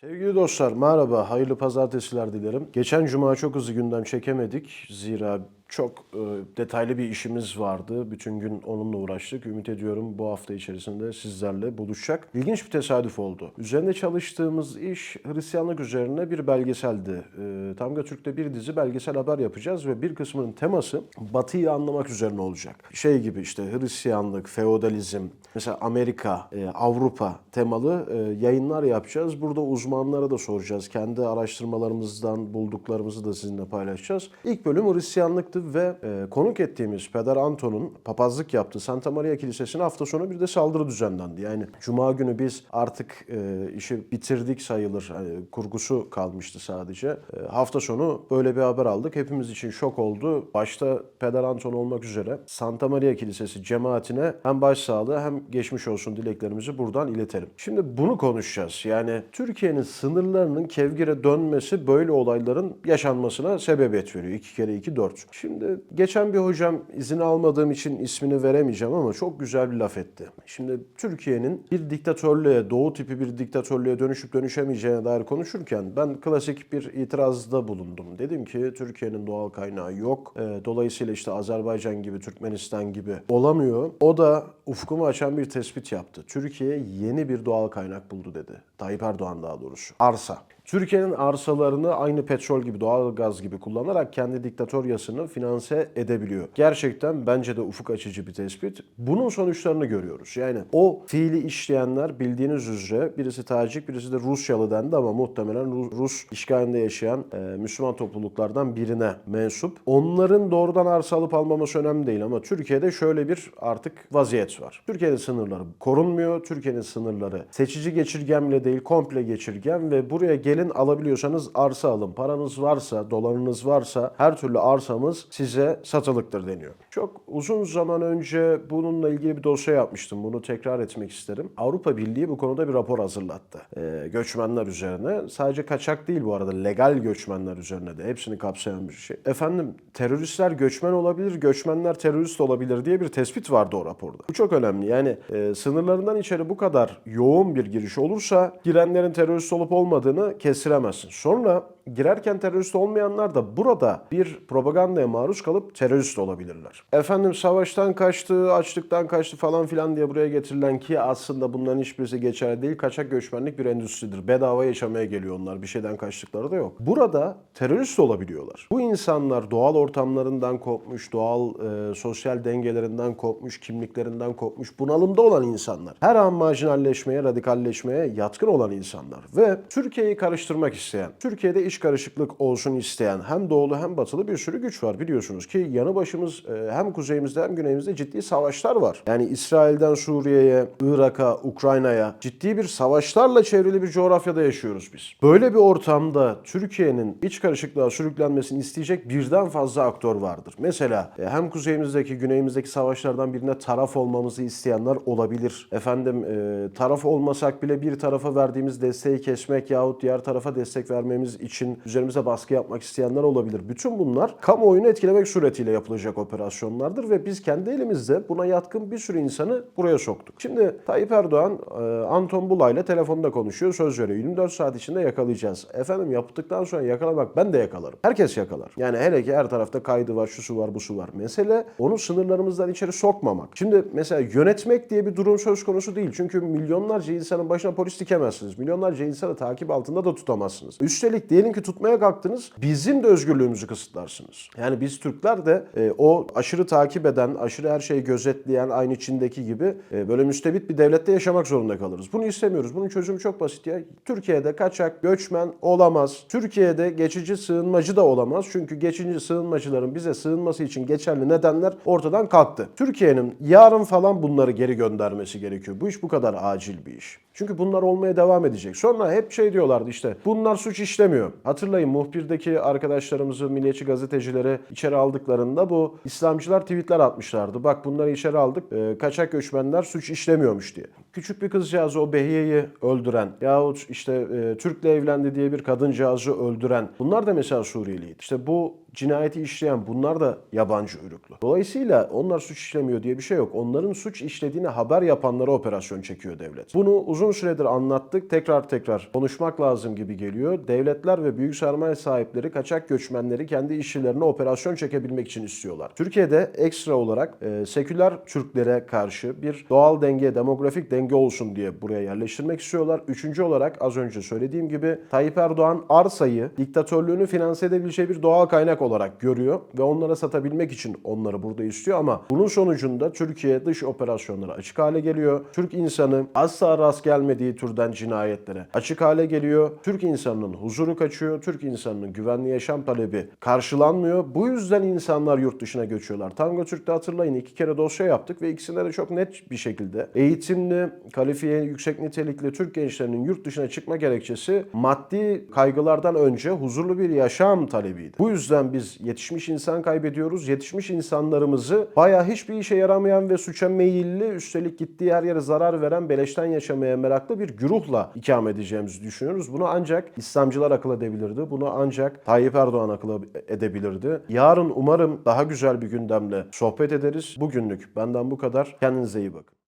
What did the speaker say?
Sevgili dostlar merhaba, hayırlı pazartesiler dilerim. Geçen cuma çok hızlı gündem çekemedik. Zira çok e, detaylı bir işimiz vardı. Bütün gün onunla uğraştık. Ümit ediyorum bu hafta içerisinde sizlerle buluşacak. İlginç bir tesadüf oldu. Üzerinde çalıştığımız iş Hristiyanlık üzerine bir belgeseldi. E, Tamga Türk'te bir dizi belgesel haber yapacağız ve bir kısmının teması Batı'yı anlamak üzerine olacak. Şey gibi işte Hristiyanlık, feodalizm, mesela Amerika, e, Avrupa temalı e, yayınlar yapacağız. Burada uzmanlara da soracağız. Kendi araştırmalarımızdan bulduklarımızı da sizinle paylaşacağız. İlk bölüm Hristiyanlıktı ve e, konuk ettiğimiz Peder Anton'un papazlık yaptığı Santa Maria Kilisesi'ne hafta sonu bir de saldırı düzenlendi. Yani Cuma günü biz artık e, işi bitirdik sayılır. Hani kurgusu kalmıştı sadece. E, hafta sonu böyle bir haber aldık. Hepimiz için şok oldu. Başta Peder Anton olmak üzere Santa Maria Kilisesi cemaatine hem başsağlığı hem geçmiş olsun dileklerimizi buradan iletelim. Şimdi bunu konuşacağız. Yani Türkiye'nin sınırlarının kevgire dönmesi böyle olayların yaşanmasına sebebiyet veriyor. 2 kere 2 4. Şimdi geçen bir hocam izin almadığım için ismini veremeyeceğim ama çok güzel bir laf etti. Şimdi Türkiye'nin bir diktatörlüğe, doğu tipi bir diktatörlüğe dönüşüp dönüşemeyeceğine dair konuşurken ben klasik bir itirazda bulundum. Dedim ki Türkiye'nin doğal kaynağı yok. Ee, Dolayısıyla işte Azerbaycan gibi, Türkmenistan gibi olamıyor. O da ufkumu açan bir tespit yaptı. Türkiye yeni bir doğal kaynak buldu dedi. Tayyip Erdoğan daha doğrusu. Arsa. Türkiye'nin arsalarını aynı petrol gibi, doğal gaz gibi kullanarak kendi diktatöryasını finanse edebiliyor. Gerçekten bence de ufuk açıcı bir tespit. Bunun sonuçlarını görüyoruz. Yani o fiili işleyenler bildiğiniz üzere birisi Tacik, birisi de Rusyalı dendi ama muhtemelen Ru- Rus işgalinde yaşayan e, Müslüman topluluklardan birine mensup. Onların doğrudan arsa alıp almaması önemli değil ama Türkiye'de şöyle bir artık vaziyet var. Türkiye'nin sınırları korunmuyor. Türkiye'nin sınırları seçici geçirgemle değil komple geçirgem ve buraya gelin alabiliyorsanız arsa alın. Paranız varsa, dolarınız varsa her türlü arsamız size satılıktır deniyor. Çok uzun zaman önce bununla ilgili bir dosya yapmıştım. Bunu tekrar etmek isterim. Avrupa Birliği bu konuda bir rapor hazırlattı. Ee, göçmenler üzerine. Sadece kaçak değil bu arada. Legal göçmenler üzerine de. Hepsini kapsayan bir şey. Efendim teröristler göçmen olabilir, göçmenler terörist olabilir diye bir tespit vardı o raporda. Bu çok önemli. Yani e, sınırlarından içeri bu kadar yoğun bir giriş olursa girenlerin terörist olup olmadığını kestiremezsin. Sonra girerken terörist olmayanlar da burada bir propagandaya maruz kalıp terörist olabilirler. Efendim savaştan kaçtı, açlıktan kaçtı falan filan diye buraya getirilen ki aslında bunların hiçbirisi geçerli değil. Kaçak göçmenlik bir endüstridir. Bedava yaşamaya geliyor onlar. Bir şeyden kaçtıkları da yok. Burada terörist olabiliyorlar. Bu insanlar doğal ortamlarından kopmuş, doğal e, sosyal dengelerinden kopmuş, kimliklerinden kopmuş, bunalımda olan insanlar. Her an marjinalleşmeye, radikalleşmeye yatkın olan insanlar. Ve Türkiye'yi karıştırmak isteyen, Türkiye'de iş karışıklık olsun isteyen hem doğulu hem batılı bir sürü güç var biliyorsunuz ki yanı başımız e, hem kuzeyimizde hem güneyimizde ciddi savaşlar var. Yani İsrail'den Suriye'ye, Irak'a, Ukrayna'ya ciddi bir savaşlarla çevrili bir coğrafyada yaşıyoruz biz. Böyle bir ortamda Türkiye'nin iç karışıklığa sürüklenmesini isteyecek birden fazla aktör vardır. Mesela e, hem kuzeyimizdeki, güneyimizdeki savaşlardan birine taraf olmamızı isteyenler olabilir. Efendim e, taraf olmasak bile bir tarafa verdiğimiz desteği kesmek yahut diğer tarafa destek vermemiz için üzerimize baskı yapmak isteyenler olabilir. Bütün bunlar kamuoyunu etkilemek suretiyle yapılacak operasyonlardır ve biz kendi elimizde buna yatkın bir sürü insanı buraya soktuk. Şimdi Tayyip Erdoğan e, Anton Bulay'la telefonda konuşuyor, söz veriyor. 24 saat içinde yakalayacağız. Efendim yaptıktan sonra yakalamak ben de yakalarım. Herkes yakalar. Yani hele ki her tarafta kaydı var, şusu var, busu var. Mesele onu sınırlarımızdan içeri sokmamak. Şimdi mesela yönetmek diye bir durum söz konusu değil. Çünkü milyonlarca insanın başına polis dikemezsiniz. Milyonlarca insanı takip altında da tutamazsınız. Üstelik diyelim ki tutmaya kalktınız bizim de özgürlüğümüzü kısıtlarsınız. Yani biz Türkler de e, o aşırı takip eden, aşırı her şeyi gözetleyen aynı Çin'deki gibi e, böyle müstebit bir devlette yaşamak zorunda kalırız. Bunu istemiyoruz. Bunun çözümü çok basit ya. Türkiye'de kaçak göçmen olamaz. Türkiye'de geçici sığınmacı da olamaz. Çünkü geçici sığınmacıların bize sığınması için geçerli nedenler ortadan kalktı. Türkiye'nin yarın falan bunları geri göndermesi gerekiyor. Bu iş bu kadar acil bir iş. Çünkü bunlar olmaya devam edecek. Sonra hep şey diyorlardı işte bunlar suç işlemiyor. Hatırlayın muhbirdeki arkadaşlarımızı, milliyetçi gazetecileri içeri aldıklarında bu İslamcılar tweetler atmışlardı. Bak bunları içeri aldık, e, kaçak göçmenler suç işlemiyormuş diye. küçük bir kızcağızı o Behiye'yi öldüren yahut işte e, Türk'le evlendi diye bir kadıncağızı öldüren bunlar da mesela Suriyeliydi. İşte bu cinayeti işleyen bunlar da yabancı uyruklu. Dolayısıyla onlar suç işlemiyor diye bir şey yok. Onların suç işlediğini haber yapanlara operasyon çekiyor devlet. Bunu uzun süredir anlattık. Tekrar tekrar konuşmak lazım gibi geliyor. Devletler ve büyük sermaye sahipleri kaçak göçmenleri kendi işçilerine operasyon çekebilmek için istiyorlar. Türkiye'de ekstra olarak e, seküler Türklere karşı bir doğal denge, demografik denge olsun diye buraya yerleştirmek istiyorlar. Üçüncü olarak az önce söylediğim gibi Tayyip Erdoğan arsayı diktatörlüğünü finanse edebileceği bir doğal kaynak olarak görüyor ve onlara satabilmek için onları burada istiyor ama bunun sonucunda Türkiye dış operasyonlara açık hale geliyor. Türk insanı asla rast gelmediği türden cinayetlere açık hale geliyor. Türk insanının huzuru kaçıyor. Türk insanının güvenli yaşam talebi karşılanmıyor. Bu yüzden insanlar yurt dışına göçüyorlar. Tango Türk'te hatırlayın iki kere dosya yaptık ve ikisinde de çok net bir şekilde eğitimli, kalifiye, yüksek nitelikli Türk gençlerinin yurt dışına çıkma gerekçesi maddi kaygılardan önce huzurlu bir yaşam talebiydi. Bu yüzden biz yetişmiş insan kaybediyoruz. Yetişmiş insanlarımızı bayağı hiçbir işe yaramayan ve suça meyilli, üstelik gittiği her yere zarar veren, beleşten yaşamaya meraklı bir güruhla ikame edeceğimizi düşünüyoruz. Bunu ancak İslamcılar akıl edebilirdi. Bunu ancak Tayyip Erdoğan akıl edebilirdi. Yarın umarım daha güzel bir gündemle sohbet ederiz. Bugünlük benden bu kadar. Kendinize iyi bakın.